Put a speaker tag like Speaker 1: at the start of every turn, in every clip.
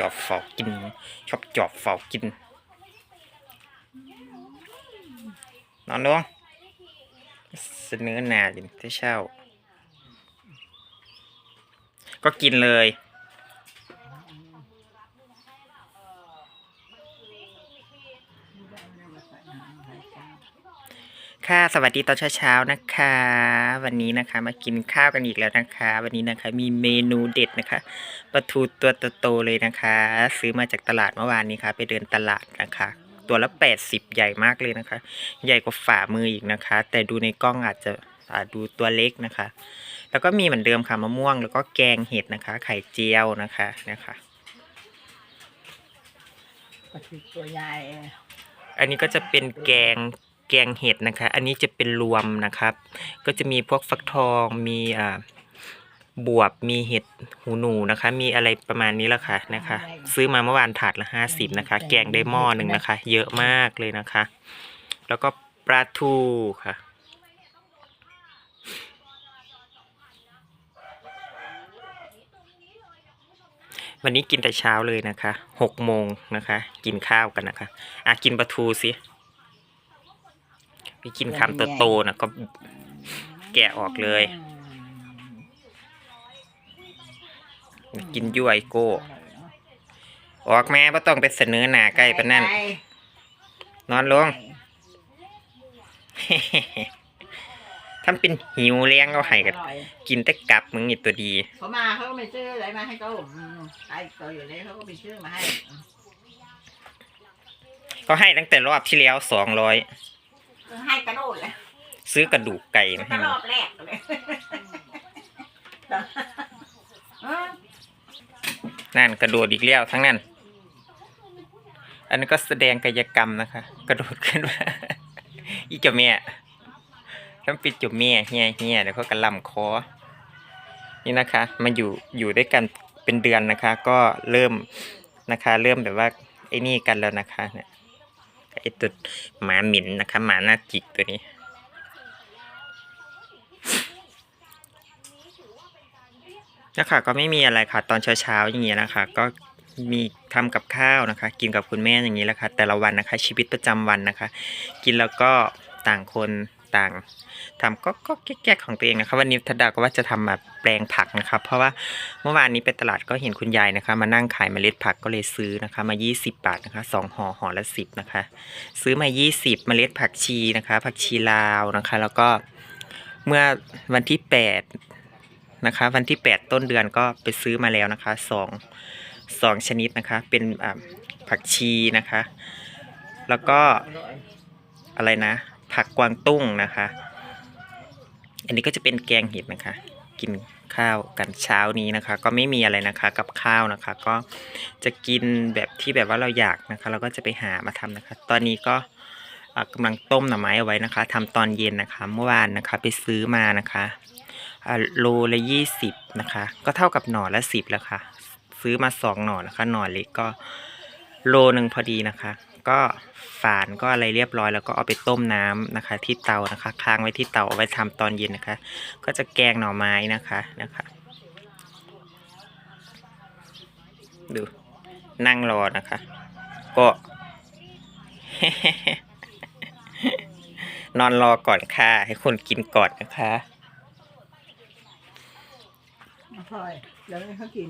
Speaker 1: จอบเฝ้ากิน ชอบจอบเฝ้ากิน นอนลงเสนอหนาจินเช้า ก็กินเลย ค่ะ สวัสดีตอนเช้าๆนะคะ วันนี้นะคะมากินข้าวกันอีกแล้วนะคะ วันนี้นะคะมีเมนูเด็ดนะคะปลาทูตัวโตๆเลยนะคะ ซื้อมาจากตลาดเมื่อวานนี้ค่ะ ไปเดินตลาดนะคะ ตัวละ 80 ใหญ่มากเลยนะคะ ใหญ่กว่าฝ่ามืออีกนะคะ แต่ดูในกล้องอาจจะอาจดูตัวเล็กนะคะ แล้วก็มีเหมือนเดิมค่ะมะม่วงแล้วก็แกงเห็ดนะคะ ไข่เจียวนะคะนะคะ
Speaker 2: ปลาทูตัวใหญ่
Speaker 1: อันนี้ก็จะเป็นแกง แกงเห็ดนะคะ อันนี้จะเป็นรวมนะครับ ก็จะมีพวกฟักทองมีอ่าบวบมีเห็ดหูหนูนะคะ มีอะไรประมาณนี้แหละค่ะนะคะ ซื้อมาเมื่อวานถาดละห้าสิบนะคะ แกงได้หม้อหนึ่งนะคะ เยอะมากเลยนะคะ แล้วก็ปลาทูค่ะ วันนี้กินแต่เช้าเลยนะคะหกโมงนะคะ กินข้าวกันนะคะ อะกินปลาทูสิ ไปกินคำโตๆนะก็แกะออกเลย กินยั่วไอโก้ ออกมาไม่ต้องไปเสนอหน้าใกล้ปานนั่น นอนลง ทำเป็นหิวเลี้ยงเอาให้กัน
Speaker 2: อร่อย
Speaker 1: กินแต่กลับมึงนี่ตัวดี
Speaker 2: เขามาเขาก็ไม่ซื้ออะไรมาให้เขาอืมไอ้ตัวอยู่เลยเขาก็ไปซื้อมาให้
Speaker 1: ก็ให้ตั้งแต่รอบที่แล้วสองร้อย
Speaker 2: ให้กระโดดเลย
Speaker 1: ซื้อกระดูกไก่มา
Speaker 2: ก็
Speaker 1: ให้
Speaker 2: ร
Speaker 1: มัน
Speaker 2: อบแรกเลยเออ
Speaker 1: นั่นกระโดดอีกแล้วทั้งนั้น อันนั้นก็แสดงกายกรรมนะคะ กระโดดขึ้นมา อีเจ้าแม่ต้องปิดจุ่มแม่เฮียเฮียเดี๋ยวเขากระลำคอ นี่นะคะ มาอยู่อยู่ด้วยกันเป็นเดือนนะคะ ก็เริ่มนะคะ เริ่มแบบว่าไอ้นี่กันแล้วนะคะเนี่ย ไอ้ตัวหมาหมิ่นนะคะหมาหน้าจิกตัวนี้นะคะก็ไม่มีอะไรค่ะ ตอนเช้าๆอย่างเงี้ยนะคะ ก็มีทำกับข้าวนะคะ กินกับคุณแม่อย่างนี้แหละค่ะแต่ละวันนะคะ ชีวิตประจำวันนะคะ กินแล้วก็ต่างคน ต่างทำก็ก็แก๊กๆของตัวเองนะคะวันนี้ธดดาก็ว่าจะทำแบบแปลงผักนะคะเพราะว่าเมื่อวานนี้ไปตลาดก็เห็นคุณยายนะคะ มานั่งขายเมล็ดผักก็เลยซื้อนะคะ มา 20 บาทนะคะสองห่อห่อละสิบนะคะ ซื้อมา 20 เมล็ดผักชีนะคะ ผักชีลาวนะคะ แล้วก็เมื่อวันที่ 8 นะคะ วันที่ 8 ต้นเดือนก็ไปซื้อมาแล้วนะคะสองสองชนิดนะคะ เป็นผักชีนะคะ แล้วก็อะไรนะ ผักกวางตุ้งนะคะ อันนี้ก็จะเป็นแกงเห็ดนะคะ กินข้าวกันเช้านี้นะคะ ก็ไม่มีอะไรนะคะกับข้าวนะคะ ก็จะกินแบบที่แบบว่าเราอยากนะคะ เราก็จะไปหามาทำนะคะ ตอนนี้ก็อ่ากำลังต้มหน่อไม้เอาไว้นะคะทำตอนเย็นนะคะ เมื่อวานนะคะ ไปซื้อมานะคะอ่าโลละยี่สิบนะคะ ก็เท่ากับหน่อละสิบแล้วค่ะ ซื้อมาสองหน่อนะคะ หน่อเล็กก็โลหนึ่งพอดีนะคะ ก็ฝานก็อะไรเรียบร้อยแล้วก็เอาไปต้มน้ำนะคะ ที่เตานะคะค้างไว้ที่เตาเอาไว้ทำตอนเย็นนะคะ ก็จะแกงหน่อไม้นะคะนะคะ ดูนั่งรอนะคะ ก็ นอนรอก่อนค่ะ ให้คนกินก่อนนะคะ
Speaker 2: อร่อยเดี๋ยวให้เขากิน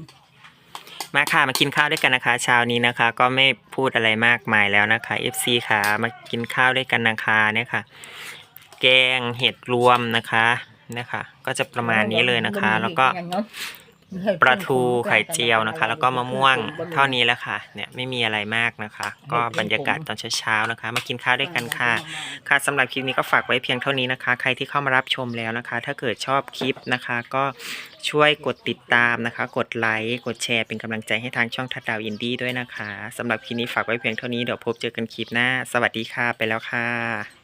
Speaker 1: มาค่ะมากินข้าวด้วยกันนะคะ เช้านี้นะคะ ก็ไม่พูดอะไรมากมายแล้วนะคะ FC ค่ะมากินข้าวด้วยกันนะคะเนี่ยค่ะ แกงเห็ดรวมนะคะเนี่ยค่ะก็จะประมาณนี้เลยนะคะ แล้วก็ ปลาทูไข่เจียวนะคะ แล้วก็มะม่วงเท่านี้แล้วค่ะ เนี่ยไม่มีอะไรมากนะคะ ก็บรรยากาศตอนเช้าๆนะคะ มากินข้าวด้วยกันค่ะ ค่ะสำหรับคลิปนี้ก็ฝากไว้เพียงเท่านี้นะคะ ใครที่เข้ามารับชมแล้วนะคะ ถ้าเกิดชอบคลิปนะคะ ก็ช่วยกดติดตามนะคะ กดไลค์กดแชร์เป็นกำลังใจให้ทางช่องทัดดาวอินดี้ด้วยนะคะสำหรับคลิปนี้ฝากไว้เพียงเท่านี้เดี๋ยวพบเจอกันคลิปหน้า สวัสดีค่ะไปแล้วค่ะ